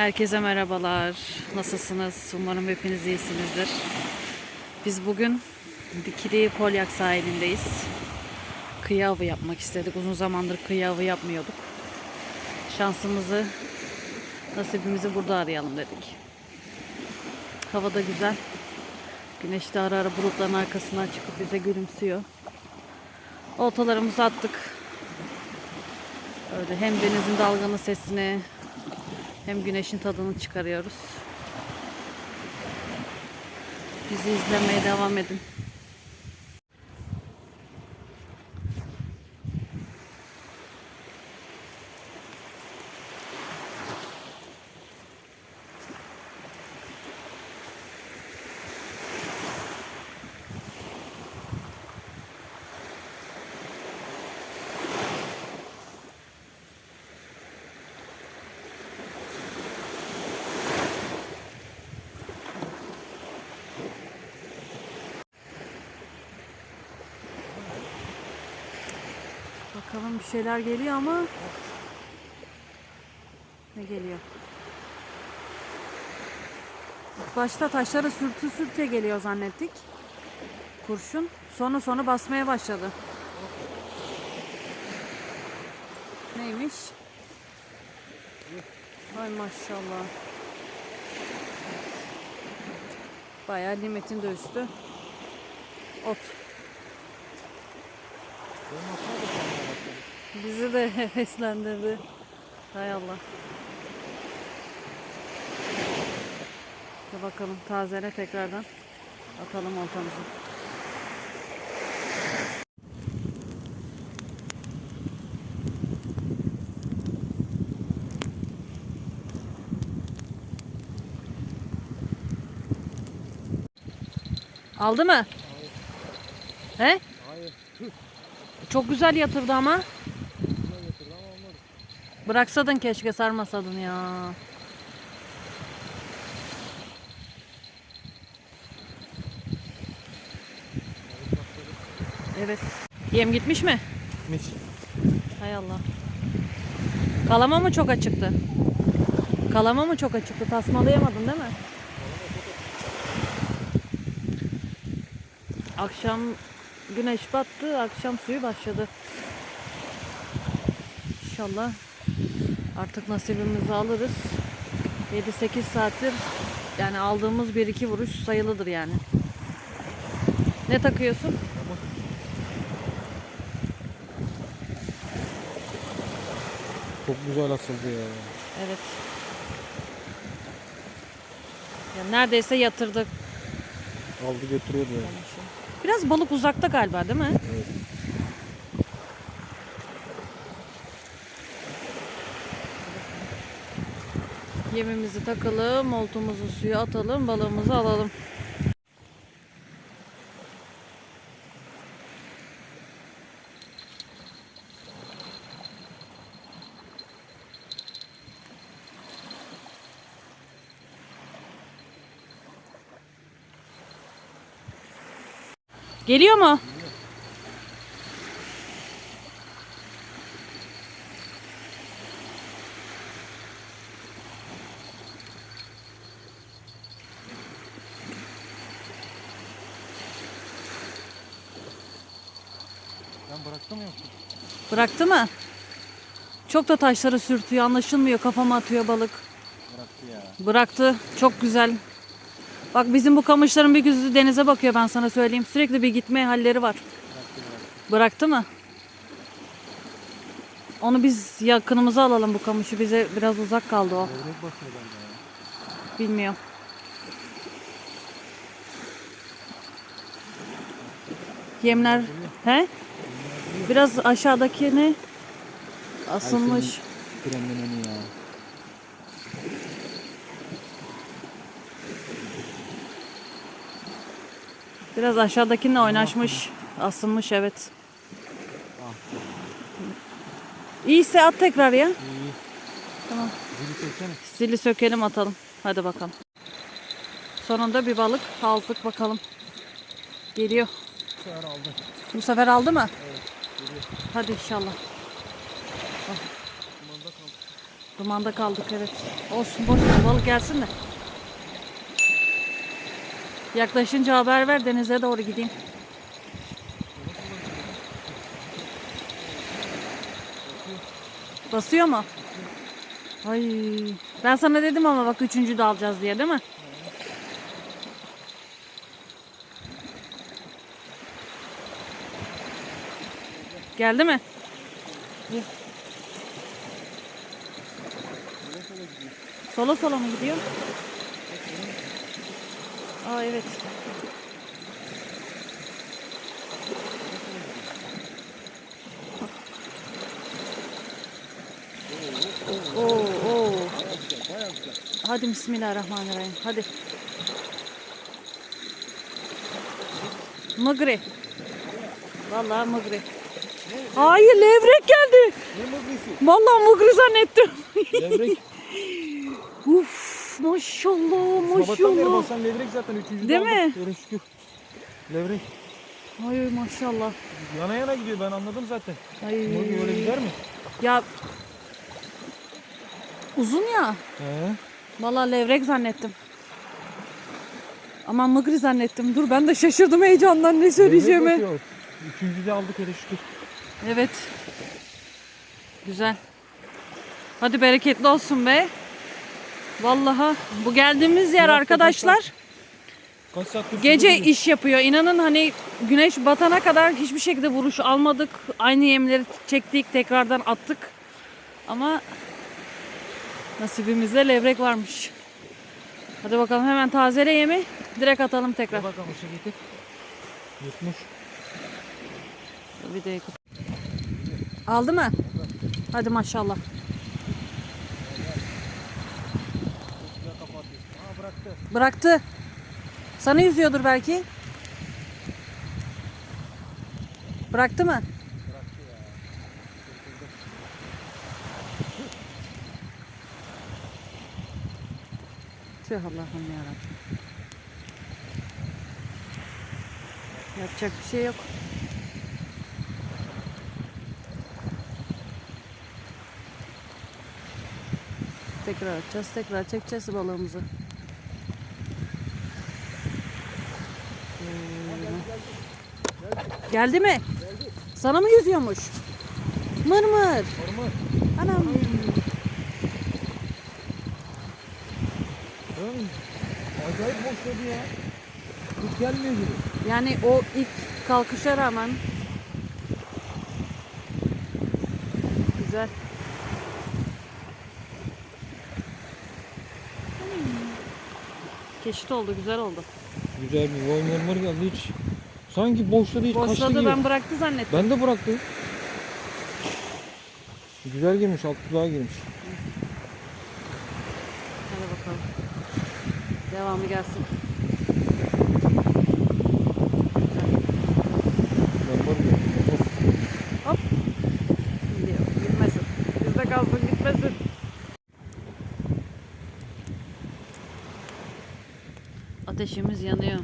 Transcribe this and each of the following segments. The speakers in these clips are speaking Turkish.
Herkese merhabalar. Nasılsınız? Umarım hepiniz iyisinizdir. Biz bugün Dikili Polyak sahilindeyiz. Kıyı avı yapmak istedik. Uzun zamandır kıyı avı yapmıyorduk. Şansımızı, nasibimizi burada arayalım dedik. Hava da güzel. Güneş de ara ara bulutların arkasından çıkıp bize gülümsüyor. Oltalarımızı attık. Öyle hem denizin dalgalı sesini hem güneşin tadını çıkarıyoruz. Bizi izlemeye devam edin. Bakalım bir şeyler geliyor ama ne geliyor? İlk Başta taşları sürtü sürte geliyor zannettik. Kurşun. Sonra sonra basmaya başladı. Neymiş? Ay maşallah. Bayağı limetin de üstü. Ot. Bizi de heveslendirdi. Hay Allah. Dur bakalım tazele tekrardan atalım oltamızı. Aldı mı? He? Hayır. Çok güzel yatırdı ama. Bıraksadın keşke sarmasadın ya. Evet. Yem gitmiş mi? Gitmiş. Hay Allah. Kalama mı çok açıktı? Kalama mı çok açıktı? Tasmalayamadın değil mi? Akşam güneş battı, akşam suyu başladı. İnşallah artık nasibimizi alırız. 7-8 saattir yani aldığımız 1-2 vuruş sayılıdır yani. Ne takıyorsun? Çok güzel asıldı ya. Evet. Ya neredeyse yatırdık. Aldı götürüyordu ya. Biraz balık uzakta galiba değil mi? Evet. Yemimizi takalım, oltumuzu suya atalım, balığımızı alalım. Geliyor mu? Ben bıraktım yoksa. Bıraktı mı? Çok da taşları sürtüyor, anlaşılmıyor. Kafama atıyor balık. Bıraktı ya. Bıraktı. Çok güzel. Bak bizim bu kamışların bir gözü denize bakıyor ben sana söyleyeyim. Sürekli bir gitme halleri var. Bıraktı bıraktı. Bıraktı mı? Onu biz yakınımıza alalım bu kamışı. Bize biraz uzak kaldı o. Bilmiyorum. Yemler he? Biraz aşağıdaki ne? Asılmış. Kremlemeni ya. Biraz aşağıdakinle oynaşmış. Asılmış evet. İyiyse at tekrar ya. İyi. Tamam. Zili çeksene. Zili sökelim atalım. Hadi bakalım. Sonunda bir balık aldık bakalım. Geliyor. Bu sefer aldı. Bu sefer aldı mı? Evet. Hadi inşallah. Kumanda kaldı. Dumanda kaldık evet. Olsun boş ver balık gelsin de. Yaklaşınca haber ver denize doğru gideyim. Basıyor mu? Ay, ben sana dedim ama bak üçüncü de alacağız diye değil mi? Geldi mi? İyi. Sola sola mı gidiyor? Aa evet. Oo, oo. Hadi bismillahirrahmanirrahim. Hadi. Mıgri. Vallahi mıgri. Hayır levrek geldi. Ne mıgısı? Vallahi mıgri zannettim. Levrek. Uf maşallah Sabahtan beri maşallah. basan levrek zaten üçüncü Değil mi? Yarın şükür. Levrek. Ay maşallah. Yana yana gidiyor ben anladım zaten. Ay. Mıgı öyle gider mi? Ya uzun ya. He. Vallahi levrek zannettim. Aman mıgri zannettim. Dur ben de şaşırdım heyecandan ne söyleyeceğimi. Levrek bakıyor. Üçüncü de aldık hele şükür. Evet. Güzel. Hadi bereketli olsun be. Vallahi bu geldiğimiz yer arkadaşlar gece iş yapıyor. İnanın hani güneş batana kadar hiçbir şekilde vuruş almadık. Aynı yemleri çektik, tekrardan attık. Ama nasibimizde levrek varmış. Hadi bakalım hemen tazele yemi direkt atalım tekrar. Bakalım işe getir. Yutmuş. Bir de Aldı mı? Hadi maşallah. Bıraktı. Sana yüzüyordur belki. Bıraktı mı? Tüh Allah'ım yarabbim. Yapacak bir şey yok. Tekrar atacağız, tekrar çekeceğiz balığımızı. Şöyle. Geldi mi? Sana mı yüzüyormuş? Mır mır. Orman. Anam. Oğlum, Acayip boşladı ya. Hiç gelmiyor gibi. Yani o ilk kalkışa rağmen güzel. Keşit oldu, güzel oldu. Güzel bir vay mırmır geldi hiç. Sanki boşladı hiç kaçtı Boşladı gibi. ben bıraktı zannettim. Ben de bıraktım. Güzel girmiş, alt dudağa girmiş. Hadi bakalım. Devamı gelsin. Mırmır geldi. Hop. Gidiyor. Gitmesin. Bizde kalsın gitmesin. Ateşimiz yanıyor.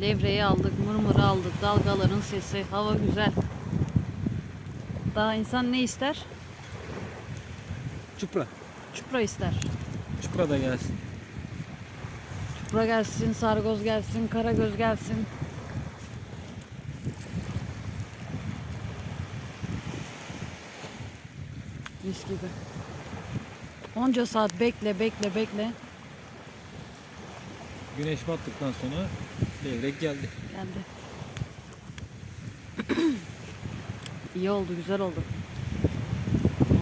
Levreyi aldık, mırmırı aldık, dalgaların sesi, hava güzel. Daha insan ne ister? Çıpra. Çupra ister. Çıpra da gelsin. Çupra gelsin, sargoz gelsin, karagöz gelsin. Mis gibi. Onca saat bekle, bekle, bekle. Güneş battıktan sonra levrek geldi. Geldi. İyi oldu, güzel oldu.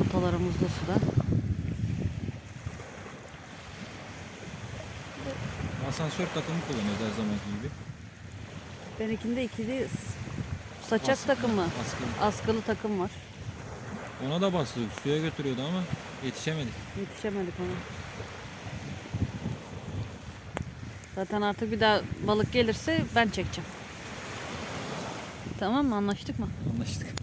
Oltalarımız da suda. Asansör takımı kullanıyoruz her zamanki gibi. Benimkinde ikili saçak As- takımı, Askılı. askılı takım var. Ona da bastık. Suya götürüyordu ama yetişemedik. Yetişemedik ona. Zaten artık bir daha balık gelirse ben çekeceğim. Tamam mı? Anlaştık mı? Anlaştık.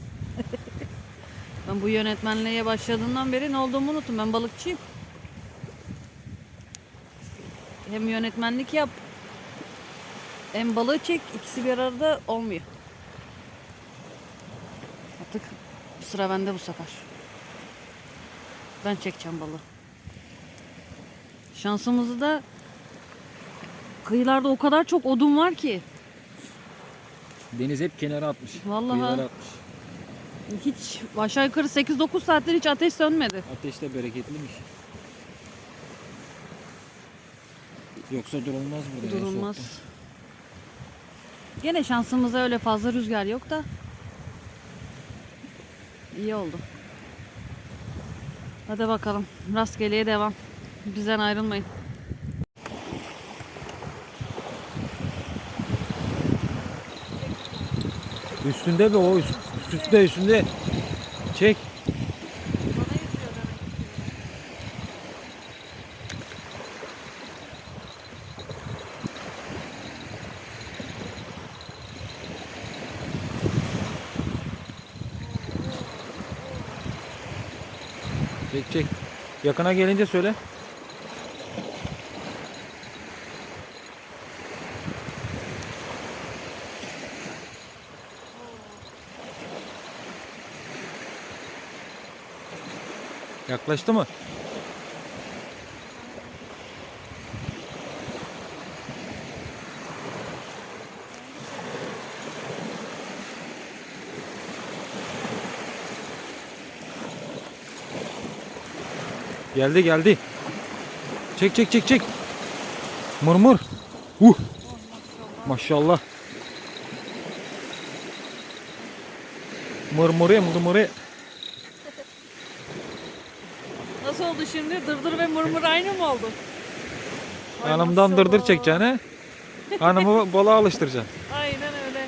Ben bu yönetmenliğe başladığımdan beri ne olduğumu unuttum. Ben balıkçıyım. Hem yönetmenlik yap, hem balığı çek. İkisi bir arada olmuyor. Artık sıra bende bu sefer. Ben çekeceğim balığı. Şansımızı da kıyılarda o kadar çok odun var ki. Deniz hep kenara atmış. Vallahi. Kıyılara atmış. Hiç aşağı yukarı 8-9 saattir hiç ateş sönmedi. Ateş de bereketliymiş. Yoksa durulmaz burada. Durulmaz. Gene şansımıza öyle fazla rüzgar yok da. İyi oldu. Hadi bakalım. Rastgeleye devam. Bizden ayrılmayın. Üstünde be o üst, üstünde üstünde. Çek. Çek çek. Yakına gelince söyle. Yaklaştı mı? Geldi geldi. Çek çek çek çek. Mırmır. Uh. Maşallah. Mırmırı mırmırı. Oldu şimdi? Dırdır ve mırmır aynı mı oldu? Ay Hanımdan dırdır maşallah. çekeceksin he. Hanımı balığa alıştıracaksın. Aynen öyle. Ay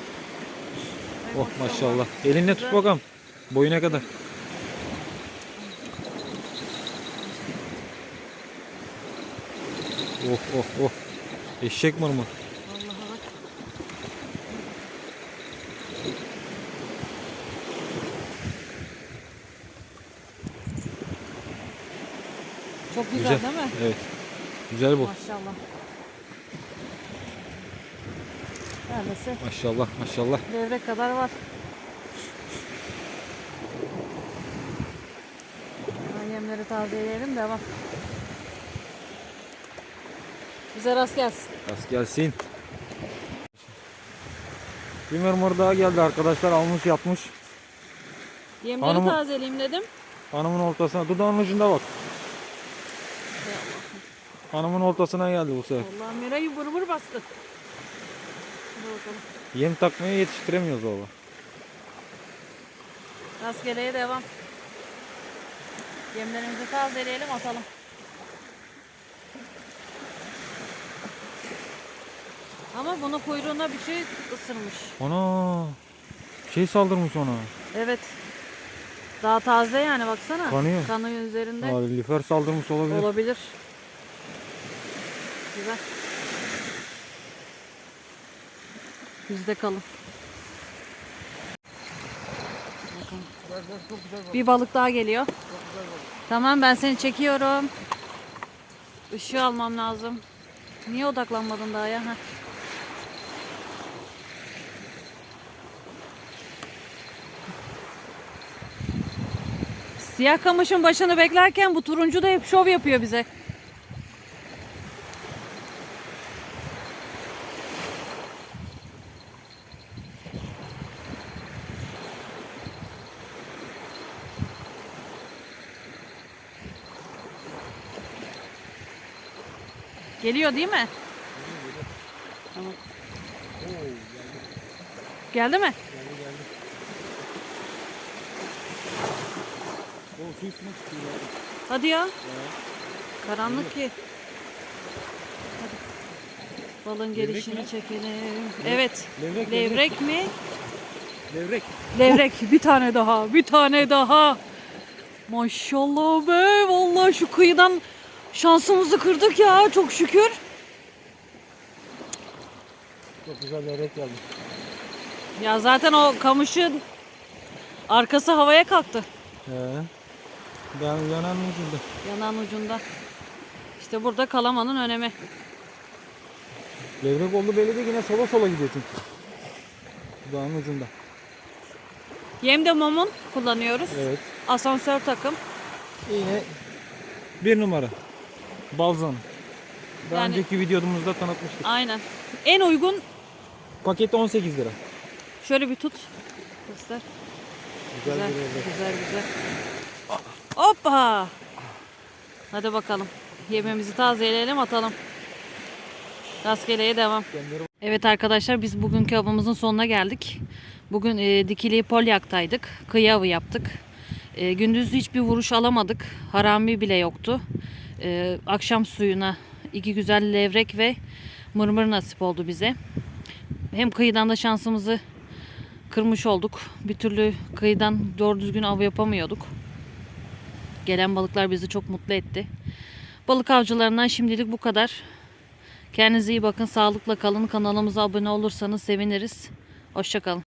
Oh maşallah. Elinle tut bakalım. Boyuna kadar. Oh oh oh. Eşek mırmır. Vallahi bak. Çok güzel, Güzel. değil mi? Evet. Güzel bu. Maşallah. Neredeyse Maşallah maşallah. levrek kadar var. Ben yemleri tazeleyelim devam. Bize rast gelsin. Rast gelsin. Bir mırmır daha geldi arkadaşlar. Almış yapmış. Yemleri Hanımı- tazeleyeyim dedim. Hanımın ortasına. Dudağının ucunda bak. Hanımın ortasına geldi bu sefer. Allah Miray'ı vır vır bastı. Bakalım. Yem takmaya yetiştiremiyoruz baba. Rastgeleye devam. Yemlerimizi tazeleyelim atalım. Ama bunu kuyruğuna bir şey ısırmış. Ana. Şey saldırmış ona. Evet. Daha taze yani baksana. Kanıyor. Kanı üzerinde. Aa, lifer saldırmış olabilir. Olabilir. Güzel. Bizde kalın. Bir balık daha geliyor. Tamam ben seni çekiyorum. Işığı almam lazım. Niye odaklanmadın daha ya? Heh. Siyah kamışın başını beklerken bu turuncu da hep şov yapıyor bize. Geliyor değil mi? Tamam. Geldi mi? O su üstüne çıkıyor. Hadi ya. Karanlık ki. Hadi. Balın gelişini mi? çekelim. Evet. Levrek, Levrek mi? Levrek. Levrek. Bir tane daha. Bir tane daha. Maşallah be. Vallahi şu kıyıdan şansımızı kırdık ya. Çok şükür. Çok güzel levrek geldi. Ya zaten o kamışın arkası havaya kalktı. He. Ben yanan ucunda. Yanan ucunda. İşte burada kalamanın önemi. Levrek oldu belli değil yine sola sola gidiyor çünkü. Dudağın ucunda. Yem de momun kullanıyoruz. Evet. Asansör takım. İğne bir numara. Balzan. Daha Yani- önceki videomuzda tanıtmıştık. Aynen. En uygun Paket 18 lira. şöyle bir tut. Göster. Güzel, Güzel, güzel, güzel. Hoppa! Hadi bakalım. Yemeğimizi tazeleyelim, atalım. Rastgeleye devam. Evet arkadaşlar biz bugünkü avımızın sonuna geldik. Bugün e, dikili polyak'taydık. Kıyı avı yaptık. E, gündüz hiçbir vuruş alamadık. Harami bile yoktu. E, akşam suyuna iki güzel levrek ve mırmır nasip oldu bize. Hem kıyıdan da şansımızı kırmış olduk. Bir türlü kıyıdan doğru düzgün av yapamıyorduk. Gelen balıklar bizi çok mutlu etti. Balık avcılarından şimdilik bu kadar. Kendinize iyi bakın, sağlıkla kalın. Kanalımıza abone olursanız seviniriz. Hoşçakalın.